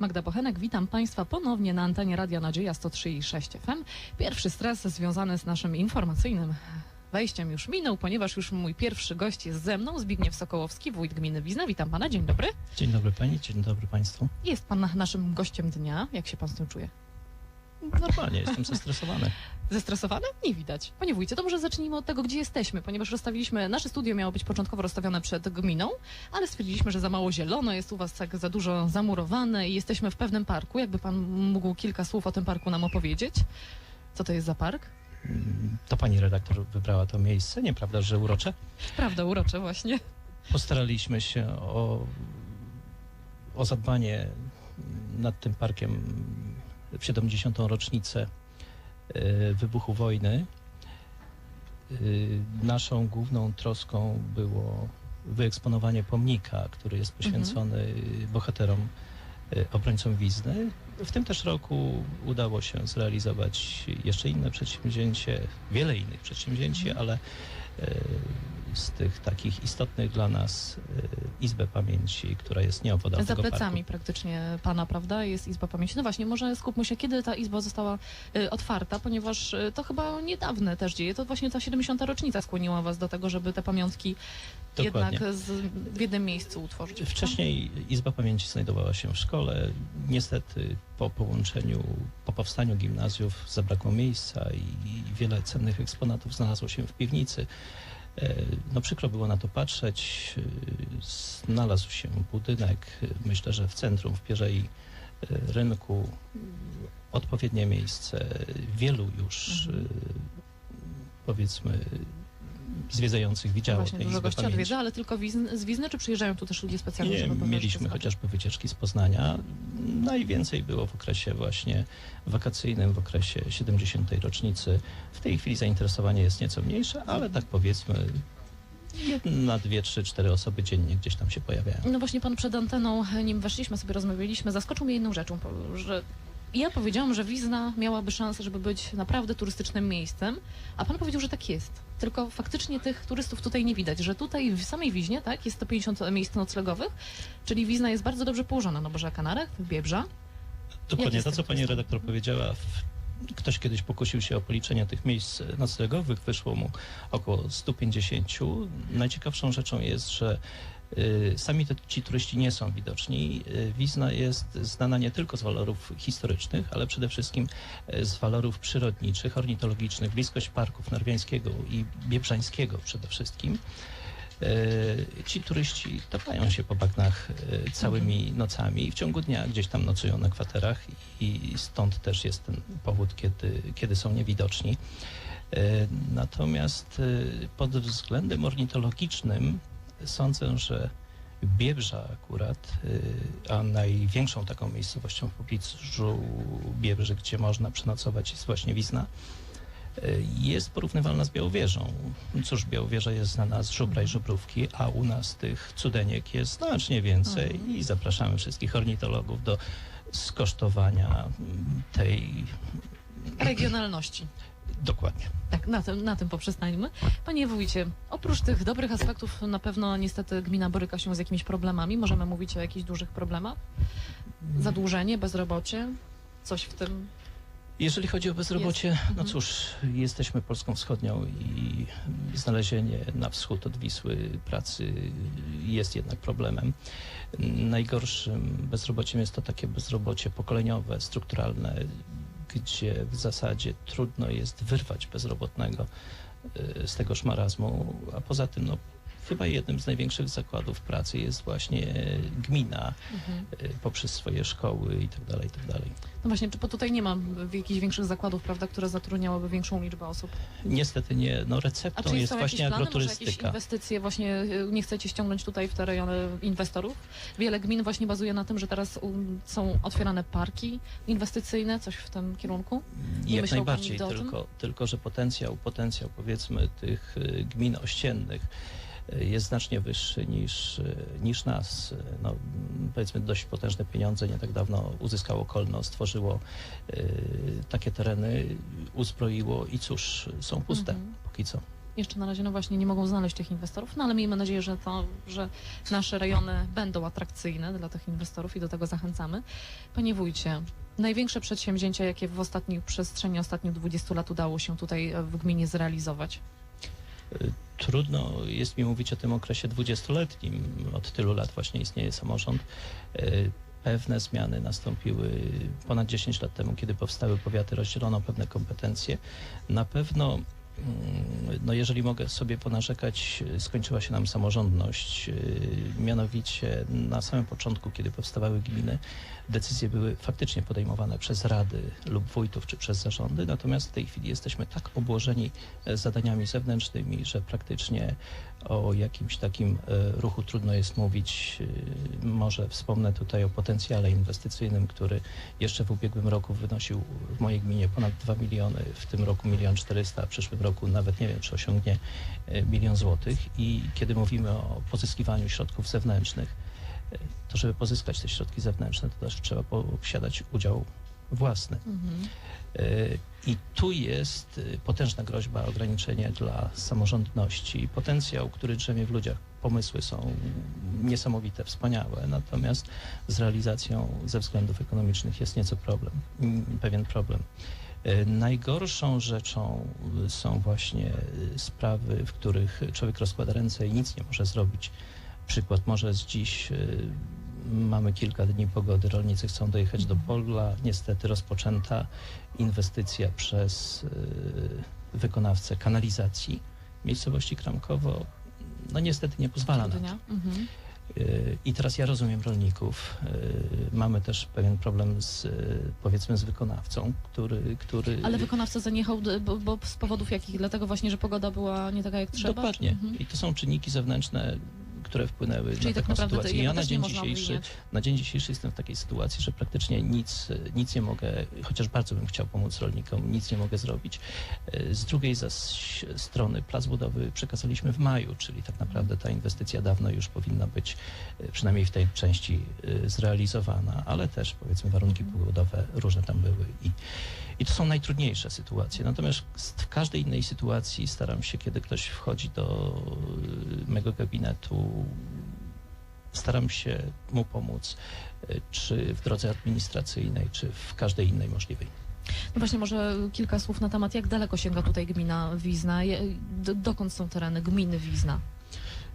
Magda Bochenek, witam Państwa ponownie na antenie Radia Nadzieja 103,6 FM. Pierwszy stres związany z naszym informacyjnym wejściem już minął, ponieważ już mój pierwszy gość jest ze mną, Zbigniew Sokołowski, wójt gminy Wizna. Witam Pana, dzień dobry. Dzień dobry Pani, dzień dobry Państwu. Jest Pan naszym gościem dnia. Jak się Pan z tym czuje? Normalnie, jestem zestresowany. Zestresowany? Nie widać. Panie wójcie, to może zacznijmy od tego, gdzie jesteśmy, ponieważ rozstawiliśmy, nasze studio miało być początkowo rozstawione przed gminą, ale stwierdziliśmy, że za mało zielono, jest u was tak za dużo zamurowane i jesteśmy w pewnym parku. Jakby pan mógł kilka słów o tym parku nam opowiedzieć? Co to jest za park? To Pani redaktor wybrała to miejsce, nieprawda, że urocze? Prawda, urocze właśnie. Postaraliśmy się o, o zadbanie nad tym parkiem w 70. rocznicę e, wybuchu wojny. E, Naszą główną troską było wyeksponowanie pomnika, który jest poświęcony bohaterom e, obrońcom Wizny. W tym też roku udało się zrealizować jeszcze inne przedsięwzięcie, wiele innych przedsięwzięć, Mhm. ale z tych takich istotnych dla nas e, Izbę Pamięci, która jest nieopodal Za plecami parku. praktycznie pana, prawda? Jest Izba Pamięci. No właśnie, może skupmy się, kiedy ta Izba została y, otwarta, ponieważ y, to chyba niedawne też dzieje. To właśnie ta 70. rocznica skłoniła was do tego, żeby te pamiątki Dokładnie. jednak z, w jednym miejscu utworzyć. Wcześniej Izba Pamięci znajdowała się w szkole. Niestety po połączeniu, po powstaniu gimnazjów zabrakło miejsca i, i wiele cennych eksponatów znalazło się w piwnicy. E, No przykro było na to patrzeć. E, Znalazł się budynek, myślę, że w centrum, w pierzei e, rynku. Odpowiednie miejsce. Wielu już Mhm. powiedzmy zwiedzających widziało Właśnie tę dużo gości odwiedza, ale tylko wizn, z Wizny, czy przyjeżdżają tu też ludzie specjalnie? Nie, mieliśmy chociażby wycieczki z Poznania. Najwięcej było w okresie właśnie wakacyjnym, w okresie 70. rocznicy. W tej chwili zainteresowanie jest nieco mniejsze, ale tak powiedzmy jedna, dwie, trzy, cztery osoby dziennie gdzieś tam się pojawiają. No właśnie pan przed anteną, nim weszliśmy, sobie rozmawialiśmy, zaskoczył mnie jedną rzeczą, że ja powiedziałam, że Wizna miałaby szansę, żeby być naprawdę turystycznym miejscem, a pan powiedział, że tak jest. Tylko faktycznie tych turystów tutaj nie widać, że tutaj w samej Wiźnie, tak, jest 150 miejsc noclegowych, czyli Wizna jest bardzo dobrze położona na Boża Kanarach, w Biebrza. Dokładnie to, co pani redaktor powiedziała. Ktoś kiedyś pokusił się o policzenie tych miejsc noclegowych, wyszło mu około 150. Najciekawszą rzeczą jest, że sami te, ci turyści nie są widoczni. Y, Wizna jest znana nie tylko z walorów historycznych, ale przede wszystkim y, z walorów przyrodniczych, ornitologicznych, bliskość parków narwiańskiego i biebrzańskiego przede wszystkim. Ci turyści tapają się po bagnach całymi nocami i w ciągu dnia gdzieś tam nocują na kwaterach i stąd też jest ten powód, kiedy, kiedy są niewidoczni. Natomiast pod względem ornitologicznym sądzę, że Biebrza akurat, e, a największą taką miejscowością w pobliżu Biebrzy, gdzie można przenocować jest właśnie Wizna, e, jest porównywalna z Białowieżą. Cóż, Białowieża jest znana z żubra i żubrówki, a u nas tych cudeniek jest znacznie więcej Mhm. i zapraszamy wszystkich ornitologów do skosztowania tej Regionalności. Dokładnie. Tak, na tym, na tym poprzestańmy. Panie wójcie, oprócz tych dobrych aspektów na pewno niestety gmina boryka się z jakimiś problemami. Możemy mówić o jakichś dużych problemach? Zadłużenie, bezrobocie? Coś w tym? Jeżeli chodzi o bezrobocie, no Mhm. cóż, jesteśmy Polską Wschodnią i znalezienie na wschód od Wisły pracy jest jednak problemem. Najgorszym bezrobociem jest to takie bezrobocie pokoleniowe, strukturalne, gdzie w zasadzie trudno jest wyrwać bezrobotnego y, z tego szmarazmu, a poza tym no, chyba jednym z największych zakładów pracy jest właśnie gmina Mhm. y, poprzez swoje szkoły i tak dalej, i tak dalej. No właśnie, czy tutaj nie ma jakichś większych zakładów, prawda, które zatrudniałyby większą liczbę osób? Niestety nie. No A receptą czy jest właśnie plany, może jakieś agroturystyka. inwestycje właśnie, y, nie chcecie ściągnąć tutaj w te rejony inwestorów? Wiele gmin właśnie bazuje na tym, że teraz um, są otwierane parki inwestycyjne, coś w tym kierunku? Nie Jak najbardziej, tylko, tylko że potencjał, potencjał powiedzmy tych y, gmin ościennych jest znacznie wyższy niż, y, niż nas. Y, No, powiedzmy dość potężne pieniądze nie tak dawno uzyskało Kolno, stworzyło y, takie tereny, uzbroiło i cóż, są puste Mhm. póki co. Jeszcze na razie, no właśnie, nie mogą znaleźć tych inwestorów, no ale miejmy nadzieję, że, to, że nasze rejony będą atrakcyjne dla tych inwestorów i do tego zachęcamy. Panie wójcie, największe przedsięwzięcia, jakie w ostatniej przestrzeni ostatnich 20 lat udało się tutaj e, w gminie zrealizować? Trudno jest mi mówić o tym okresie dwudziestoletnim. Od tylu lat właśnie istnieje samorząd. E, Pewne zmiany nastąpiły ponad 10 lat temu, kiedy powstały powiaty, rozdzielono pewne kompetencje. Na pewno, no jeżeli mogę sobie ponarzekać, skończyła się nam samorządność. E, Mianowicie na samym początku, kiedy powstawały gminy, decyzje były faktycznie podejmowane przez rady lub wójtów czy przez zarządy, natomiast w tej chwili jesteśmy tak obłożeni e, zadaniami zewnętrznymi, że praktycznie o jakimś takim e, ruchu trudno jest mówić. E, Może wspomnę tutaj o potencjale inwestycyjnym, który jeszcze w ubiegłym roku wynosił w mojej gminie ponad 2 miliony, w tym roku milion 400, a w przyszłym roku nawet nie wiem, czy osiągnie e, milion złotych. I kiedy mówimy o pozyskiwaniu środków zewnętrznych, to żeby pozyskać te środki zewnętrzne, to też trzeba posiadać udział własny. Mhm. I tu jest e, potężna groźba ograniczenia dla samorządności. Potencjał, który drzemie w ludziach, pomysły są niesamowite, wspaniałe, natomiast z realizacją ze względów ekonomicznych jest nieco problem, mm, pewien problem. E, Najgorszą rzeczą e, są właśnie sprawy, w których człowiek rozkłada ręce i nic nie może zrobić. Przykład może z dziś mamy kilka dni pogody, rolnicy chcą dojechać do pola, niestety rozpoczęta inwestycja przez e, wykonawcę kanalizacji miejscowości Kramkowo, no niestety nie pozwala na to. Mhm. Y, I teraz ja rozumiem rolników. Y, Mamy też pewien problem z, y, powiedzmy, z wykonawcą, który... który Ale wykonawca zaniechał, bo, bo z powodów jakich? Dlatego właśnie, że pogoda była nie taka jak trzeba? Dokładnie. Mhm. I to są czynniki zewnętrzne, które wpłynęły Czyli na tak taką naprawdę sytuację. Ja na dzień, dzisiejszy, na dzień dzisiejszy jestem w takiej sytuacji, że praktycznie nic, nic nie mogę, chociaż bardzo bym chciał pomóc rolnikom, nic nie mogę zrobić. Y, Z drugiej zaś strony plac budowy przekazaliśmy w maju, czyli tak naprawdę ta inwestycja dawno już powinna być y, przynajmniej w tej części y, zrealizowana, ale też powiedzmy warunki pogodowe różne tam były i, i to są najtrudniejsze sytuacje. Natomiast w każdej innej sytuacji staram się, kiedy ktoś wchodzi do y, mego gabinetu, staram się mu pomóc, y, czy w drodze administracyjnej, czy w każdej innej możliwej. No właśnie, może kilka słów na temat, jak daleko sięga tutaj gmina Wizna? Do- Dokąd są tereny gminy Wizna?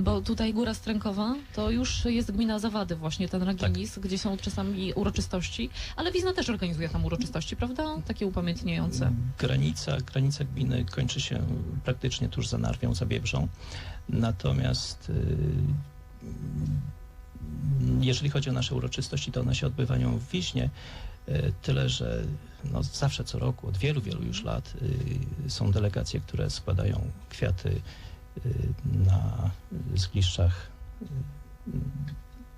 Bo tutaj Góra Strękowa to już jest gmina Zawady, właśnie ten Raginis, gdzie są czasami uroczystości, ale Wizna też organizuje tam uroczystości, prawda? Takie upamiętniające. Granica, granica gminy kończy się praktycznie tuż za Narwią, za Biebrzą. Natomiast y, jeżeli chodzi o nasze uroczystości, to one się odbywają w Wiźnie. y, Tyle, że no zawsze co roku, od wielu, wielu już lat y, są delegacje, które składają kwiaty na zgliszczach y,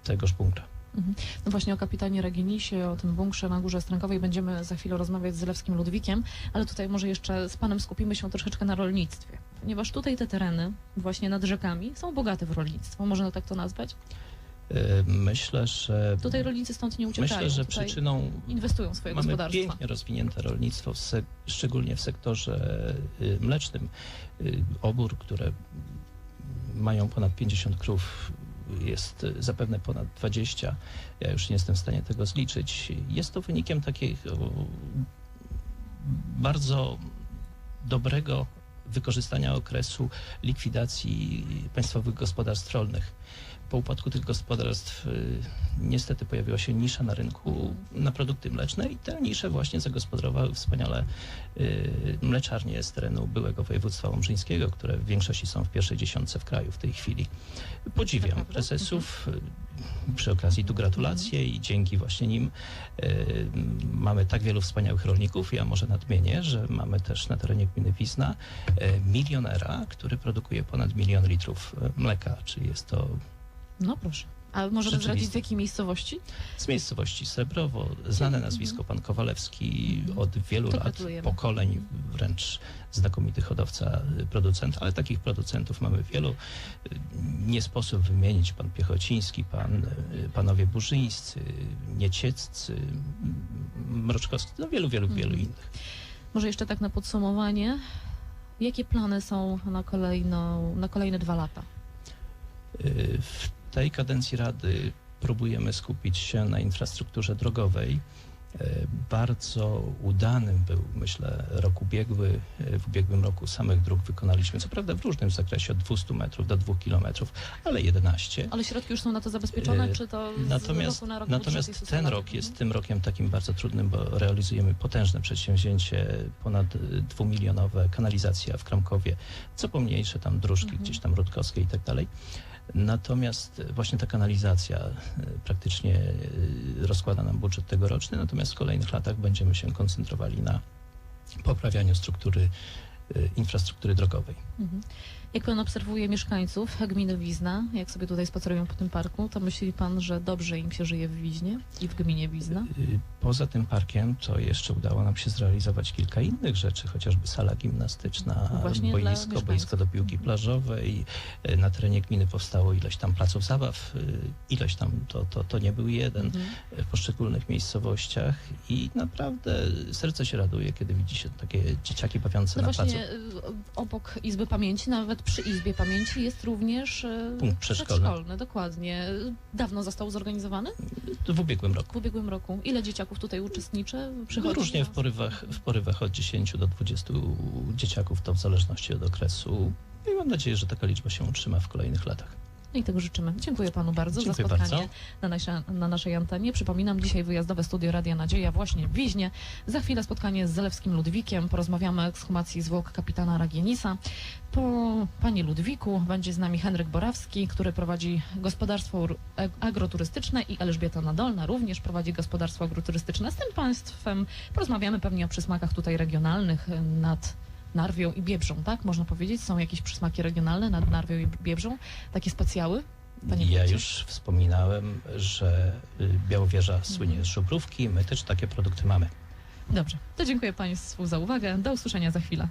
tegoż bunkra. No właśnie o kapitanie Reginisie, o tym bunkrze na Górze Strękowej będziemy za chwilę rozmawiać z Lewskim Ludwikiem, ale tutaj może jeszcze z panem skupimy się troszeczkę na rolnictwie, ponieważ tutaj te tereny właśnie nad rzekami są bogate w rolnictwo, można tak to nazwać. Myślę, że Tutaj rolnicy stąd nie uciekają. myślę, że przyczyną inwestują w swoje Mamy gospodarstwa. pięknie rozwinięte rolnictwo, szczególnie w sektorze y, mlecznym. Y, obór, które mają ponad 50 krów, jest y, zapewne ponad 20. Ja już nie jestem w stanie tego zliczyć. Jest to wynikiem takiego bardzo dobrego wykorzystania okresu likwidacji państwowych gospodarstw rolnych. Po upadku tych gospodarstw y, niestety pojawiła się nisza na rynku na produkty mleczne i tę niszę właśnie zagospodarowały wspaniale y, mleczarnie z terenu byłego województwa łomżyńskiego, które w większości są w pierwszej dziesiątce w kraju w tej chwili. Podziwiam Naprawdę? prezesów. y, Przy okazji tu gratulacje i dzięki właśnie nim y, mamy tak wielu wspaniałych rolników. Ja może nadmienię, że mamy też na terenie gminy Wizna milionera, który produkuje ponad milion litrów mleka, czyli jest to No proszę. A może Rzeczywiste. zdradzić z jakiej miejscowości? z miejscowości Srebrowo, znane nazwisko pan Kowalewski od wielu To lat, gratulujemy. pokoleń, wręcz znakomity hodowca, y, producent, ale takich producentów mamy wielu. Y, Nie sposób wymienić pan Piechociński, pan, y, panowie Burzyńscy, Niecieccy, y, Mroczkowski, no wielu, wielu, wielu Mhm. innych. Może jeszcze tak na podsumowanie. Jakie plany są na, kolejną, na kolejne dwa lata? W tej kadencji Rady próbujemy skupić się na infrastrukturze drogowej. Y, Bardzo udanym był, myślę, rok ubiegły. Y, W ubiegłym roku samych dróg wykonaliśmy, co prawda w różnym zakresie, od 200 metrów do 2 kilometrów, ale 11. Ale środki już są na to zabezpieczone, E, czy to Natomiast, roku na rok natomiast ten rok jest tym rokiem takim bardzo trudnym, bo realizujemy potężne przedsięwzięcie, ponad dwumilionowe, kanalizacja w Kramkowie, co pomniejsze tam dróżki Mhm. gdzieś tam Rutkowskie i tak dalej. Natomiast właśnie ta kanalizacja y, praktycznie y, rozkłada nam budżet tegoroczny, natomiast w kolejnych latach będziemy się koncentrowali na poprawianiu struktury y, infrastruktury drogowej. Mhm. Jak pan obserwuje mieszkańców gminy Wizna, jak sobie tutaj spacerują po tym parku, to myśli pan, że dobrze im się żyje w Wiźnie i w gminie Wizna? Y, Poza tym parkiem to jeszcze udało nam się zrealizować kilka innych rzeczy, chociażby sala gimnastyczna, właśnie boisko, boisko do piłki plażowej. Y, Na terenie gminy powstało ileś tam placów zabaw, y, ileś tam, to, to, to nie był jeden, Mhm. w poszczególnych miejscowościach i naprawdę serce się raduje, kiedy widzi się takie dzieciaki bawiące No na placu. obok Izby Pamięci, nawet przy Izbie Pamięci jest również y, Punkt przedszkolny. przedszkolny. Dokładnie. Dawno został zorganizowany? W ubiegłym roku. W ubiegłym roku. Ile dzieciaków tutaj uczestniczy? No, Przychodzi różnie w porywach, w porywach od 10 do 20 dzieciaków, to w zależności od okresu. I mam nadzieję, że taka liczba się utrzyma w kolejnych latach. I tego życzymy. Dziękuję panu bardzo Dziękuję za spotkanie bardzo. Na, nasze, na naszej antenie. Przypominam, dzisiaj wyjazdowe studio Radia Nadzieja właśnie w Wiźnie. Za chwilę spotkanie z Zalewskim Ludwikiem. Porozmawiamy o ekshumacji zwłok kapitana Ragienisa. Po panie Ludwiku będzie z nami Henryk Borawski, który prowadzi gospodarstwo ag- agroturystyczne i Elżbieta Nadolna również prowadzi gospodarstwo agroturystyczne. Z tym państwem porozmawiamy pewnie o przysmakach tutaj regionalnych y, nad Narwią i Biebrzą, tak? Można powiedzieć? Są jakieś przysmaki regionalne nad Narwią i Biebrzą? Takie specjały? Panie ja już wspominałem, że y, Białowieża słynie z żubrówki, my też takie produkty mamy. Dobrze, to dziękuję Państwu za uwagę. Do usłyszenia za chwilę.